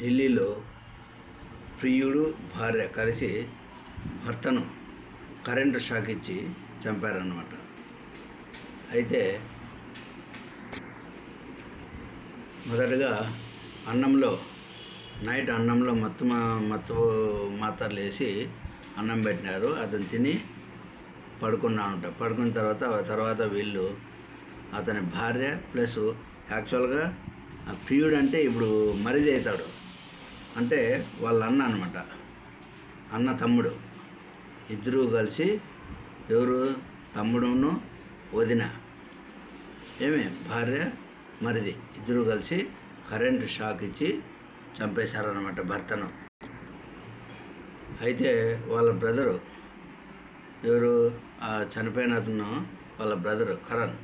ఢిల్లీలో ప్రియుడు భార్య కలిసి భర్తను కరెంటు షాక్ ఇచ్చి చంపారన్నమాట. అయితే మొదటగా అన్నంలో నైట్ అన్నంలో మత్తు మత్తు మాత్రలు వేసి అన్నం పెట్టినారు. అతను తిని పడుకున్నానంట పడుకున్న తర్వాత తర్వాత వీళ్ళు అతని భార్య ప్లస్ యాక్చువల్గా ఆ ప్రియుడు అంటే ఇప్పుడు మరిది అవుతాడు. అంటే వాళ్ళ అన్న అనమాట అన్న తమ్ముడు. ఇద్దరూ కలిసి ఎవరు? తమ్ముడును వదిన. ఏమి? భార్య మరిది. ఇద్దరు కలిసి కరెంటు షాక్ ఇచ్చి చంపేశారనమాట భర్తను. అయితే వాళ్ళ బ్రదరు ఎవరు? చనిపోయిన అతను వాళ్ళ బ్రదరు కరణ్.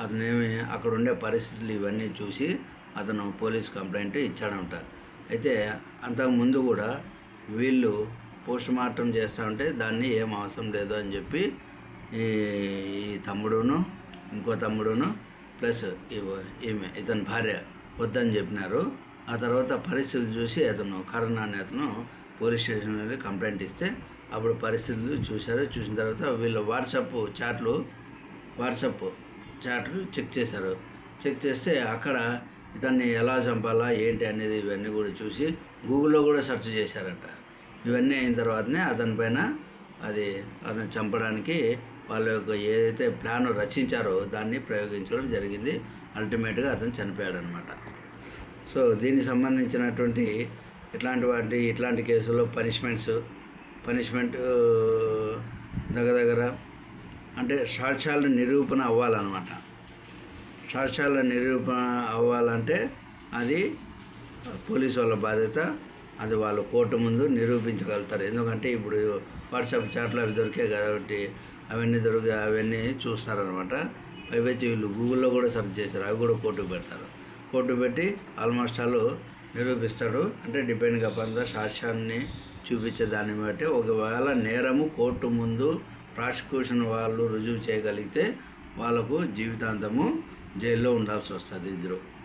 అతనేమి అక్కడ ఉండే పరిస్థితులు ఇవన్నీ చూసి అతను పోలీస్ కంప్లైంట్ ఇచ్చాడంట. అయితే అంతకు ముందు కూడా వీళ్ళు పోస్ట్ మార్టం చేస్తూ ఉంటే దాన్ని ఏం అవసరం లేదు అని చెప్పి ఈ తమ్ముడును ఇంకో తమ్ముడును ప్లస్ ఈమె ఇతని భార్య వద్దని చెప్పినారు. ఆ తర్వాత పరిస్థితులు చూసి అతను కరుణ అనే అతను పోలీస్ స్టేషన్ వెళ్ళి కంప్లైంట్ ఇస్తే అప్పుడు పరిస్థితులు చూశారు. చూసిన తర్వాత వీళ్ళు వాట్సాప్ చాట్లు వాట్సాప్ చాట్లు చెక్ చేశారు. చెక్ చేస్తే అక్కడ ఇతన్ని ఎలా చంపాలా ఏంటి అనేది ఇవన్నీ కూడా చూసి గూగుల్లో కూడా సెర్చ్ చేశారంట. ఇవన్నీ అయిన తర్వాతనే అతని పైన అది అతను చంపడానికి వాళ్ళ యొక్క ఏదైతే ప్లాన్ రచించారో దాన్ని ప్రయోగించడం జరిగింది. అల్టిమేట్గా అతను చనిపోయాడు అనమాట సో దీనికి సంబంధించినటువంటి ఇట్లాంటి వాటి ఇట్లాంటి కేసుల్లో పనిష్మెంట్స్ పనిష్మెంట్ దగ్గర దగ్గర అంటే సాక్ష్యాలు నిరూపణ అవ్వాలన్నమాట. సాక్ష్యాల నిరూపణ అవ్వాలంటే అది పోలీసు వాళ్ళ బాధ్యత. అది వాళ్ళు కోర్టు ముందు నిరూపించగలుగుతారు. ఎందుకంటే ఇప్పుడు వాట్సాప్ చాట్లు అవి దొరికాయి కాబట్టి అవన్నీ దొరికే అవన్నీ చూస్తారనమాట పైవచ్చి వీళ్ళు గూగుల్లో కూడా సెర్చ్ చేశారు అవి కూడా కోర్టుకు పెడతారు. కోర్టు పెట్టి ఆల్మోస్ట్ ఆల్ నిరూపిస్తాడు. అంటే డిపెండ్ కాకుండా సాక్ష్యాన్ని చూపించే దాన్ని బట్టి ఒకవేళ నేరము కోర్టు ముందు ప్రాసిక్యూషన్ వాళ్ళు రుజువు చేయగలిగితే వాళ్ళకు జీవితాంతము జైల్లో ఉండాల్సి వస్తుంది ఇద్దరు.